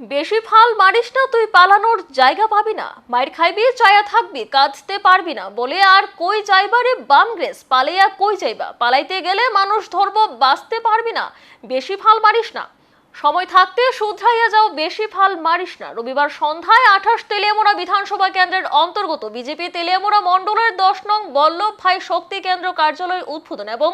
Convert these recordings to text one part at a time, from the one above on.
বেশি ফাল মারিস না, তুই পালানোর জায়গা পাবি না। মায়ের খাইবি, চায়া থাকবি, কাঁদতে পারবি না। বলে আর কই যাইবারে বাম গ্রেস, পালাইয়া কই যাইবা? পালাইতে গেলে মানুষ ধরব বাঁচতে পারবি না। বেশি ফাল মারিস না। সময় থাকতে শুধরাইয়া যাও, বেশি ফাল মারিস না। রবিবার সন্ধ্যায় আঠাশ তেলিয়ামোড়া বিধানসভা কেন্দ্রের অন্তর্গত বিজেপি তেলিয়ামোড়া মণ্ডলের দশ নং বল্লভ ভাই শক্তি কেন্দ্র কার্যালয় উদ্বোধন এবং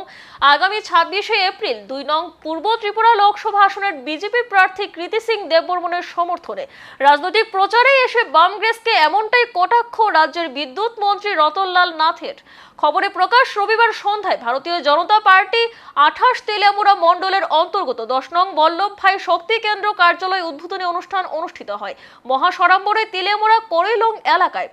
আগামী ছাব্বিশে এপ্রিল দুই নং পূর্ব ত্রিপুরা লোকসভা আসনের বিজেপি প্রার্থী কৃতি সিং দেববর্মনের সমর্থনে। রাজনৈতিক প্রচারে এসে বামগ্রেসকে এমনটাই কটাক্ষ রাজ্যের বিদ্যুৎ মন্ত্রী রতনলাল নাথের। খবরে প্রকাশ রবিবার সন্ধ্যায় ভারতীয় জনতা পার্টি আঠাশ তেলিয়ামুড়া মণ্ডলের অন্তর্গত দশ নং বল্লভ ভাই শক্তি কেন্দ্র কার্যালয় উদ্বোধনী অনুষ্ঠান অনুষ্ঠিত হয়। মহাসড়ম্বরে তেলিয়ামুড়া করেলং এলাকায়।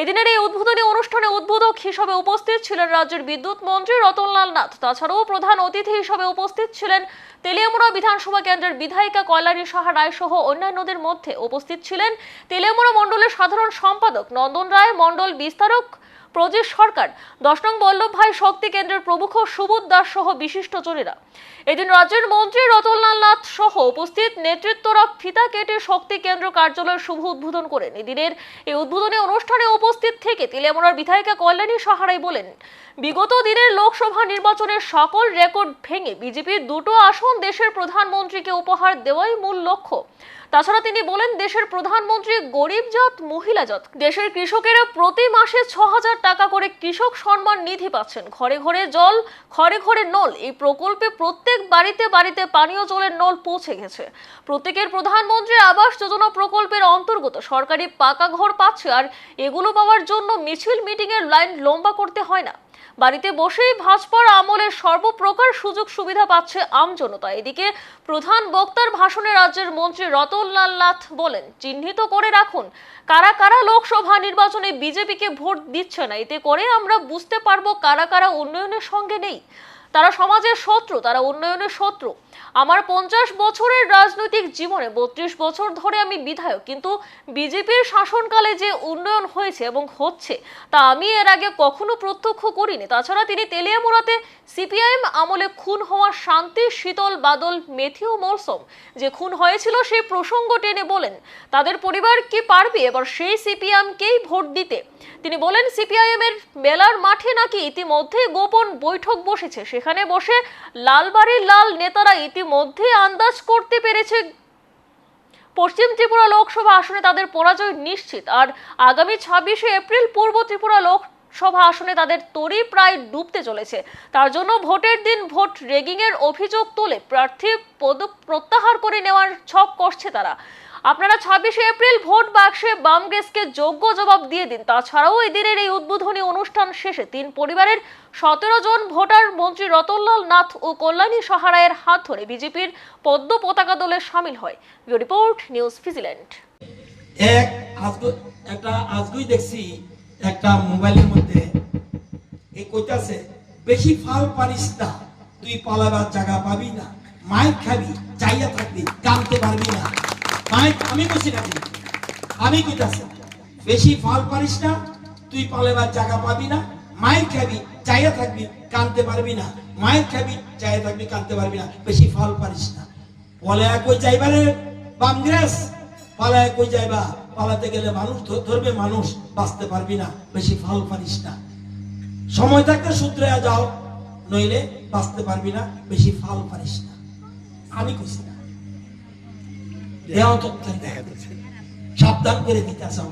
এদিনের এই উদ্বোধনী অনুষ্ঠানে উদ্বোধক হিসেবে উপস্থিত ছিলেন রাজ্যের বিদ্যুৎ মন্ত্রী রতনলাল নাথ। তাছাড়াও প্রধান অতিথি হিসেবে উপস্থিত ছিলেন তেলিয়ামুড়া বিধানসভা কেন্দ্রের বিধায়িকা কল্যাণী সাহা রায় সহ অন্যান্যদের মধ্যে। উপস্থিত ছিলেন তেলিয়ামুড়া মণ্ডলের সাধারণ সম্পাদক নন্দন রায়, মণ্ডল বিস্তারক প্রজেশ সরকার। দশ নং বল্লভ ভাই শক্তি কেন্দ্রের প্রমুখ সুবোধ দাস সহ বিশিষ্ট বিশিষ্টজনেরা এদিন রাজ্যের মন্ত্রী রতনলাল নাথ সহ উপস্থিত নেতৃত্বরা ফিতা কেটে শক্তি কেন্দ্র কার্যালয়ের শুভ উদ্বোধন করেন। এদিনের এই উদ্বোধনী অনুষ্ঠানে উপস্থিত থেকে তিলেমোড়ার বিধায়িকা কল্যাণী সাহারাই বলেন, বিগত দিনের লোকসভা নির্বাচনের সকল রেকর্ড ভেঙে বিজেপির দুটো আসন দেশের প্রধানমন্ত্রীকে উপহার দেওয়াই মূল লক্ষ্য। তাছাড়া তিনি বলেন দেশের প্রধানমন্ত্রী গরিব জাত, মহিলা জাত, দেশের কৃষকেরা প্রতি মাসে ছ হাজার টাকা করে কৃষক সম্মান নিধি পাচ্ছেন। ঘরে ঘরে জল, ঘরে ঘরে নল, এই প্রকল্পে প্রত্যেক বাড়িতে বাড়িতে পানীয় জলের নল পৌঁছে গেছে। প্রত্যেকের প্রধানমন্ত্রী আবাস যোজনা প্রকল্পের অন্তর্গত সরকারি পাকা ঘর পাচ্ছে আর এগুলো পাওয়ার জন্য মিছিল মিটিং এর লাইন লম্বা করতে হয় না। বাড়িতে বসেই ভাজপার আমলের সর্বপ্রকার সুযোগ সুবিধা পাচ্ছে আমজনতা এদিকে প্রধান বক্তার ভাষণে রাজ্যের মন্ত্রী রতনলাল নাথ বলেন, চিহ্নিত করে রাখুন, কারা কারা লোকসভা নির্বাচনে বিজেপিকে ভোট দিচ্ছে না, এতে করে আমরা বুঝতে পারব কারা কারা উন্নয়নের সঙ্গে নেই। তারা সমাজের শত্রু, তারা উন্নয়নের শত্রু। আমার পঞ্চাশ বছরের রাজনৈতিক জীবনে বত্রিশ বছর ধরে আমি বিধায়ক, কিন্তু বিজেপির শাসনকালে যে উন্নয়ন হয়েছে এবং হচ্ছে, তা আমি এর আগে কখনো প্রত্যক্ষ করিনি। তাছাড়া তিনি তেলিয়ামুড়াতে সিপিআইএম আমলে খুন হওয়া শান্তি, শীতল বাদল মেথিও মরসম যে খুন হয়েছিল সেই প্রসঙ্গ টেনে বলেন, তাদের পরিবার কি পারবে? এবার সেই সিপিএমকেই ভোট দিতে। তিনি বলেন সিপিআইএম এর মেলার মাঠে নাকি ইতিমধ্যেই গোপন বৈঠক বসেছে। সেখানে বসে লালবাড়ির লাল নেতারা ইতিমধ্যে আন্দাজ করতে পেরেছে পশ্চিম ত্রিপুরা লোকসভা আসনে তাদের পরাজয় নিশ্চিত। আর আগামী ছাব্বিশে এপ্রিল পূর্ব ত্রিপুরা লোক সভা আসনে তাদের তরি প্রায় ডুবতে চলেছে। তার জন্য ভোটের দিন ভোট রেগিং এর অভিযোগ তুলে প্রার্থী পদ প্রত্যাহার করে নেওয়ার ছক করছে তারা। আপনারা ছাব্বিশে এপ্রিল ভোট বাক্সে বামগ্রেসকে যোগ্য জবাব দিয়ে দিন। তাছাড়াও এই দিনের এই উদ্বোধনী অনুষ্ঠান শেষে তিন পরিবারের সতেরো জন ভোটার মন্ত্রী রতনলাল নাথ ও কল্যাণী সাহারায়ের হাত ধরে বিজেপির পদ্ম পতাকা দলে সামিল হয়। রিপোর্ট, নিউজ ফিজিল্যান্ড। এক একটা আজগুই দেখছি, একটা মোবাইলের মধ্যে। এই কইতাছে, বেশি ফাল পারিস না, তুই পালাবার জায়গা পাবি না। মাইক খাবি, চাইয়া থাকবি কামতে পারবি না। মাইক আমি কইছি নাকি আমি কইতাছি বেশি ফাল পারিস না, তুই পালাবার জায়গা পাবি না। মাইক খাবি, চাইয়া থাকবি, কানতে পারবি না। মাইক খাবি, চাইয়া থাকবি, কানতে পারবি না। বেশি ফাল পারিস না। বলে কই যাইবারে বামগ্রেস পালায় কই যাইবা? পালাতে গেলে মানুষ ধরবে মানুষ, বাঁচতে পারবি না। বেশি ফল পারিস না। সময় থাকতে সূত্রে যাও, নইলে বাঁচতে পারবি না। বেশি ফাল পারিস না। আমি কইছি না। দেওয়া তথ্য সাবধান করে দিতে আসা